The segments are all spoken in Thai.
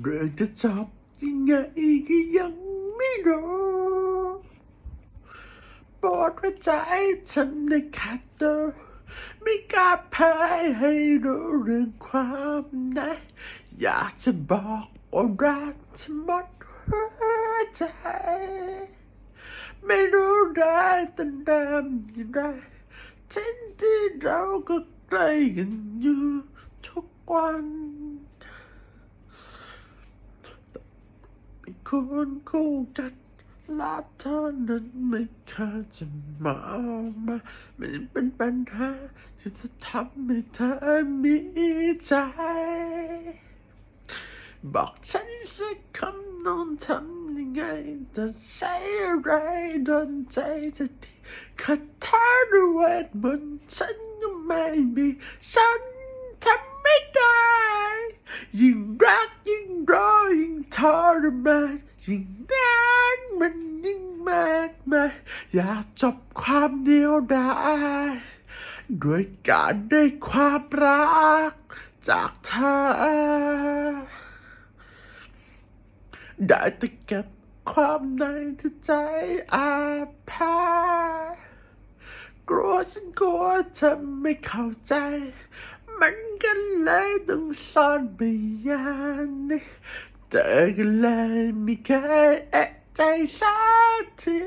เรื่องจะจบยังไงก็ยังไม่รู้ปรดไว้ใจฉันในขัดตัวไม่กล้าแพ้ให้รู้เรื่องความในอยากจะบอกว่ารักเธอหมดหัวใจ ไม่รู้ได้แต่เดิมย่งไรทั้งที่เราก็ใกล้กันอยู่ทุกวันมี คนคู่กันและเท่านั้นไม่เคยจะมองมาไม่เป็นปัญหาที่จะทำให้เธอมีใจ บอกฉันสักคำนอนทำยังไงแต่ใช้อะไรโดนใจจะดีคาถาด้วยเวทมนต์ฉันยังไม่มี ฉันทำไม่ได้ ยิ่งรัก รมานยิ่งนานมันยิ่งมากมายอยากจบความเดียวดายด้วยการได้ความรักจากเธอ ได้แต่เก็บความในที่ใจอาแพ้กลัวฉันกลัวเธอไม่เข้าใจ มันก็เลยต้องซ่อนไปอย่างนี้ เธอก็เลยไม่เคยเอะใจสักที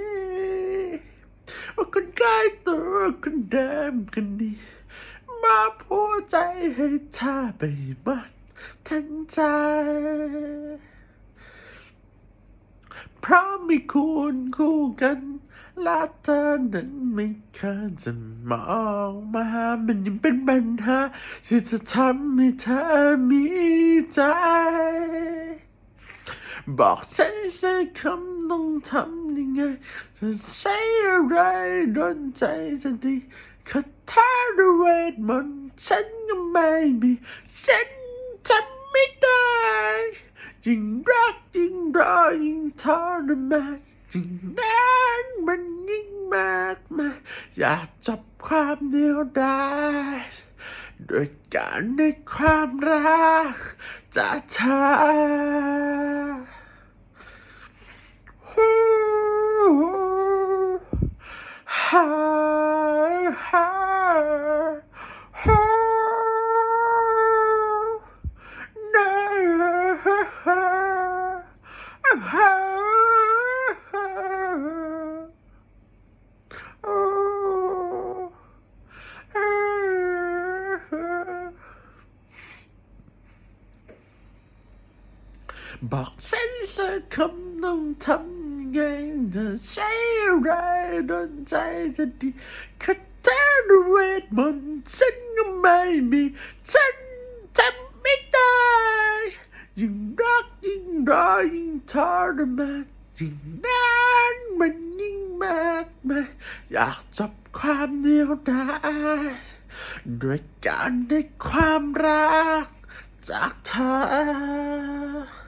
ว่าคนใกล้ตัวคนเดิมคนนี้ มาพูดใจให้เธอไปหมัดทั้งใจ เพราะมีคุณคู่กันและเธอนั้นไม่เคยจะมองมา มันยังเป็นปัญหาที่จะทำให้เธอมีใจ บอกฉันสักคำต้องทำยังไงจะใช้อะไรโดนใจจะดีคาถาดเวทมนต์ฉันก็ไม่มีฉันทำไม่ได้ยิ่งรักยิ่งรอยิ่งทรมานยิ่งนานมันยิ่งมากมายอยากจับความเดียวไดายด้วยการในความรักจากเธอ ฮ่าฮ่าฮ่า นาฮ่าฮ่าฮ่าโอ้บอกฉันสักคำต้องทำยังไงจะใช้อะไรโดนใจจะดีคาถาด้วยเวทมนต์ฉันก็ไม่มีฉันทำไม่ได้ยิ่งรักยิ่งรอยิ่งทรมานยิ่งนานมันยิ่งมากมายอยากจับความเดียวดายด้วยการได้ความรักจากเธอ